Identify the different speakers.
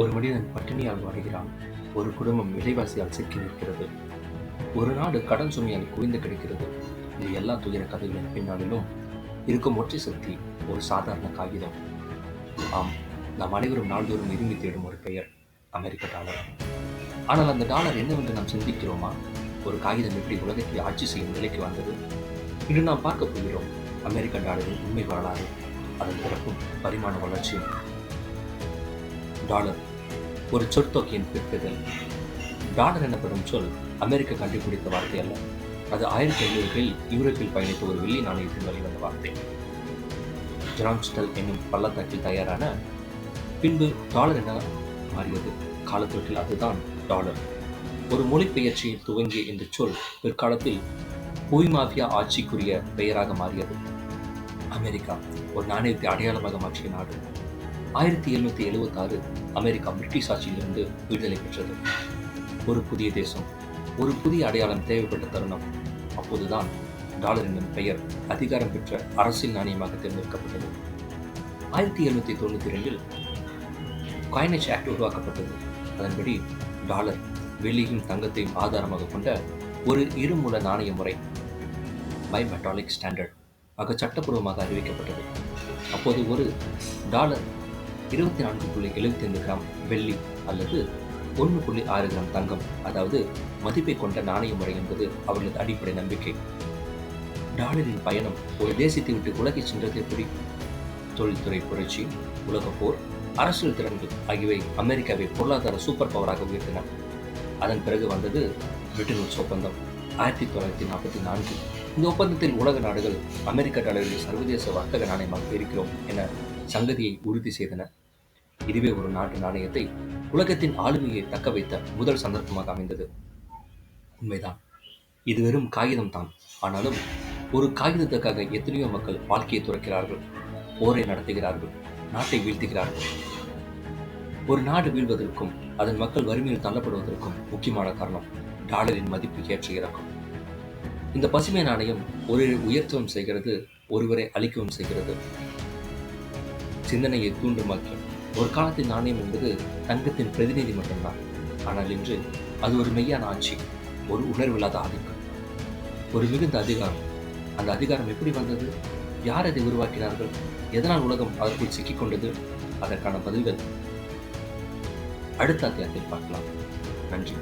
Speaker 1: ஒரு மனிதன் பட்டினியால் வாடுகிறான் ஒரு குடும்பம் விலைவாசியால் சிக்கி நிற்கிறது. ஒரு நாடு கடன் சுமையால் குவிந்து கிடைக்கிறது. இது எல்லா துயர கதைகளின் பின்னாளிலும் இருக்கும் ஒற்றை சக்தி ஒரு சாதாரண காகிதம். ஆம் நாம் அனைவரும் நாள்தோறும் விரும்பி தேடும் ஒரு பெயர் அமெரிக்க டாலர். ஆனால் அந்த டாலர் என்னவென்று நாம் சிந்திக்கிறோமா? ஒரு காகிதம் எப்படி உலகத்தை ஆட்சி செய்யும் நிலைக்கு வந்தது? இன்று நாம் பார்க்க போகிறோம் அமெரிக்க டாலரின் உண்மை வரலாறு அதன் பிறப்பும் பரிமாண வளர்ச்சியும். டாலர் ஒரு சொற்தொகையின் பிற்பதல் டாலர் எனப்படும் சொல் அமெரிக்க கண்டுபிடித்த வார்த்தை அல்ல. அது ஆயிரத்தி ஐநூறுகளில் யூரோப்பில் பயணித்த ஒரு வெள்ளி நாணயத்தின் வெளிவந்த வார்த்தை. ஜான்ஸ்டல் என்னும் பள்ளத்தாக்கில் தயாரான பின்பு டாலர் என மாறியது. காலப்போக்கில் அதுதான் டாலர். ஒரு மொழிபெயர்ச்சியில் துவங்கிய இந்த சொல் பிற்காலத்தில் புவி மாஃபியா ஆட்சிக்குரிய பெயராக மாறியது. அமெரிக்கா ஒரு நாணயத்தை அடையாளமாக மாற்றிய நாடு. ஆயிரத்தி எழுநூத்தி எழுபத்தி ஆறு அமெரிக்கா பிரிட்டிஷ் ஆட்சியிலிருந்து விடுதலை பெற்றது. ஒரு புதிய தேசம் ஒரு புதிய அடையாளம் தேவைப்பட்ட தருணம். அப்போதுதான் டாலர் என்னும் பெயர் அதிகாரம் பெற்ற அரசியல் நாணயமாக தேர்ந்தெடுக்கப்பட்டது. ஆயிரத்தி எழுநூத்தி தொண்ணூத்தி ரெண்டில் காயினேஜ் ஆக்ட் உருவாக்கப்பட்டது. அதன்படி டாலர் வெள்ளியும் தங்கத்தையும் ஆதாரமாக கொண்ட ஒரு இருமூல நாணய முறை பை மெட்டாலிக் ஸ்டாண்டர்ட் ஆக சட்டப்பூர்வமாக அறிவிக்கப்பட்டது. அப்போது ஒரு டாலர் இருபத்தி நான்கு புள்ளி எழுபத்தி ஐந்து கிராம் வெள்ளி அல்லது ஒன்று புள்ளி ஆறு கிராம் தங்கம் அதாவது மதிப்பை கொண்ட நாணய முறை என்பது அவர்களது அடிப்படை நம்பிக்கை. டாலரின் பயணம் ஒரு தேசத்தை விட்டு உலகை சென்றது எப்படி? தொழில்துறை புரட்சி உலகப்போர் அரசியல் திறன்கள் ஆகியவை அமெரிக்காவை பொருளாதார சூப்பர் பவராக உயர்த்தின. அதன் பிறகு வந்தது பிரிட்டன் ஒப்பந்தம். ஆயிரத்தி தொள்ளாயிரத்தி நாற்பத்தி நான்கு. இந்த ஒப்பந்தத்தில் உலக நாடுகள் அமெரிக்க டாலரில் சர்வதேச வர்த்தக நாணயமாக இருக்கிறோம் என சங்கதியை உறுதி செய்தன. இதுவே ஒரு நாட்டு நாணயத்தை உலகத்தின் ஆளுமையை தக்க வைத்த முதல் சந்தர்ப்பமாக அமைந்தது. உண்மைதான். இது வெறும் காகிதம் தான். ஆனாலும் ஒரு காகிதத்துக்காக எத்தனையோ மக்கள் வாழ்க்கையை துறக்கிறார்கள் போரை நடத்துகிறார்கள் நாட்டை வீழ்த்துகிறார்கள். ஒரு நாடு வீழ்வதற்கும் அதன் மக்கள் வறுமையில் தள்ளப்படுவதற்கும் முக்கியமான காரணம் டாலரின் மதிப்பு ஏற்ற இறக்கும். இந்த பசுமை நாணயம் ஒரு உயர்த்தவும் செய்கிறது ஒருவரை அழிக்கவும் செய்கிறது. சிந்தனையை தூண்டும் மக்கள் ஒரு காலத்தின் நாணயம் என்பது தங்கத்தின் பிரதிநிதி மட்டும்தான். ஆனால் இன்று அது ஒரு மெய்யான ஆட்சி ஒரு உணர்வில்லாத ஆதிக்கம் ஒரு மிகுந்த அதிகாரம். அந்த அதிகாரம் எப்படி வந்தது? யார் அதை உருவாக்கினார்கள்? எதனால் உலகம் அதற்குள் சிக்கிக்கொண்டது அதற்கான பதில்கள் அடுத்த அத்தியாயத்தில் பார்க்கலாம். நன்றி.